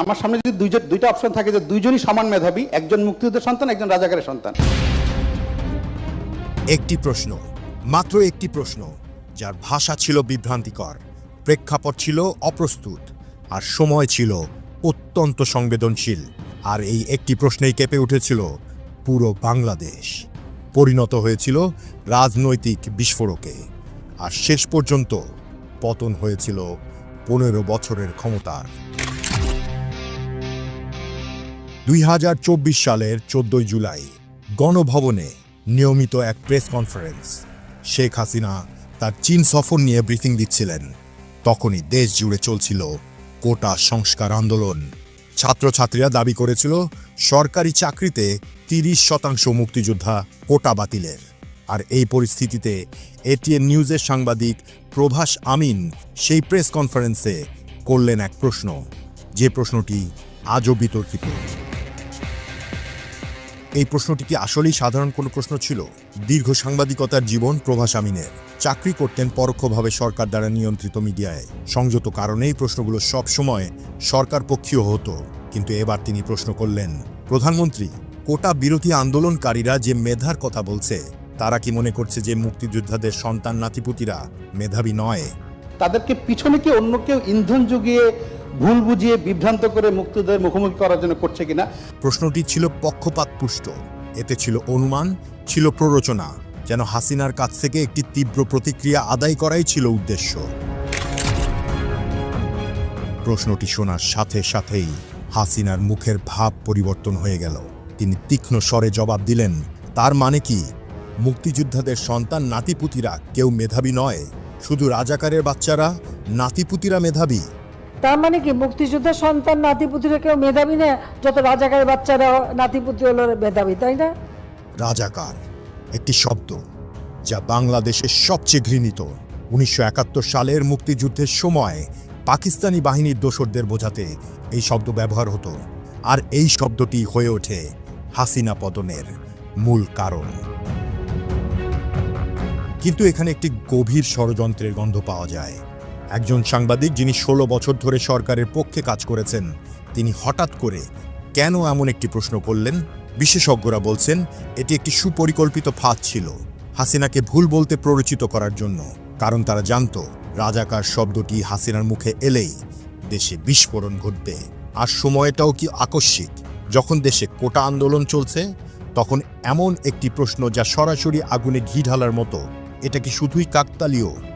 আমার সামনে যদি দুইজন, দুইটা অপশন থাকে যে দুইজনই সমান মেধাবী, একজন মুক্তিযুদ্ধের সন্তান, একজন রাজাকারের সন্তান। একটি প্রশ্ন, মাত্র একটি প্রশ্ন, যার ভাষা ছিল বিভ্রান্তিকর, প্রেক্ষাপট ছিল অপ্রস্তুত, আর সময় ছিল অত্যন্ত সংবেদনশীল, আর এই একটি প্রশ্নেই কেঁপে উঠেছিল পুরো বাংলাদেশ। পরিণত হয়েছিল রাজনৈতিক বিস্ফোরকে, আর শেষ পর্যন্ত পতন হয়েছিল পনেরো বছরের ক্ষমতার। দুই হাজার চব্বিশ সালের চোদ্দই জুলাই গণভবনে নিয়মিত এক প্রেস কনফারেন্স। শেখ হাসিনা তার চীন সফর নিয়ে ব্রিফিং দিচ্ছিলেন। তখনই দেশ জুড়ে চলছিল কোটা সংস্কার আন্দোলন। ছাত্রছাত্রীরা দাবি করেছিল, সরকারি চাকরিতে তিরিশ শতাংশ মুক্তিযোদ্ধা কোটা বাতিলের। আর এই পরিস্থিতিতে এটিএন নিউজের সাংবাদিক প্রভাস আমিন সেই প্রেস কনফারেন্সে করলেন এক প্রশ্ন। যে প্রশ্নটি আজও বিতর্কিত। এই প্রশ্নটি কি আসলেই সাধারণ কোনো প্রশ্ন ছিল? দীর্ঘ সাংবাদিকতার জীবন প্রভাস আমিনের। চাকরি করতেন পরোক্ষভাবে সরকার দ্বারা নিয়ন্ত্রিত মিডিয়ায়। সংযত কারণেই প্রশ্নগুলো সব সময় সরকার পক্ষীয় হতো। কিন্তু এবার তিনি প্রশ্ন করলেন, প্রধানমন্ত্রী, কোটা বিরোধী আন্দোলনকারীরা যে মেধার কথা বলছে, তারা কি মনে করছে যে মুক্তিযোদ্ধাদের সন্তান নাতিপুতিরা মেধাবী নয়? তাদেরকে পিছনে কি অন্য কেউ ইন্ধন জুগিয়ে ভুল বুঝিয়ে বিভ্রান্ত করে মুক্তিযুদ্ধের মুখোমুখি করার জন্য করছে কিনা? প্রশ্নটি ছিল পক্ষপাতপুষ্ট। এতে ছিল অনুমান, ছিল প্ররোচনা, যেন হাসিনার কাছ থেকে একটি তীব্র প্রতিক্রিয়া আদায় করাই ছিল উদ্দেশ্য। প্রশ্নটি শোনার সাথে সাথেই হাসিনার মুখের ভাব পরিবর্তন হয়ে গেল। তিনি তীক্ষ্ণ স্বরে জবাব দিলেন, তার মানে কি? মুক্তিযোদ্ধাদের সন্তান নাতিপুতিরা কেউ মেধাবী নয়। শুধু রাজাকারের বাচ্চারা নাতিপুতিরা মেধাবী। তার মানে কি, মুক্তিযুদ্ধের সন্তান নাতিপুতিরা কেউ মেধাবী না? যত রাজাকারের বাচ্চারা নাতিপুতি হলো মেধাবী, তাই না? রাজাকার, একটি শব্দ যা বাংলাদেশের সবচেয়ে ঘৃণিত। উনিশশো একাত্তর সালের মুক্তিযুদ্ধের সময় পাকিস্তানি বাহিনীর দোসরদের বোঝাতে এই শব্দ ব্যবহার হতো। আর এই শব্দটি হয়ে ওঠে হাসিনা পতনের মূল কারণ। কিন্তু এখানে একটি গভীর ষড়যন্ত্রের গন্ধ পাওয়া যায়। একজন সাংবাদিক যিনি ষোলো বছর ধরে সরকারের পক্ষে কাজ করেছেন, তিনি হঠাৎ করে কেন এমন একটি প্রশ্ন করলেন? বিশেষজ্ঞরা বলছেন, এটি একটি সুপরিকল্পিত ফাঁদ ছিল, হাসিনাকে ভুল বলতে প্ররোচিত করার জন্য, কারণ তারা জানত, রাজাকার শব্দটি হাসিনার মুখে এলেই দেশে বিস্ফোরণ ঘটবে। আর সময়টাও কি আকস্মিক? যখন দেশে কোটা আন্দোলন চলছে, তখন এমন একটি প্রশ্ন যা সরাসরি আগুনে ঘি ঢালার মতো, এটা কি শুধুই কাকতালীয়?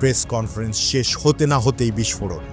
প্রেস কনফারেন্স শেষ হতে না হতেই বিস্ফোরণ।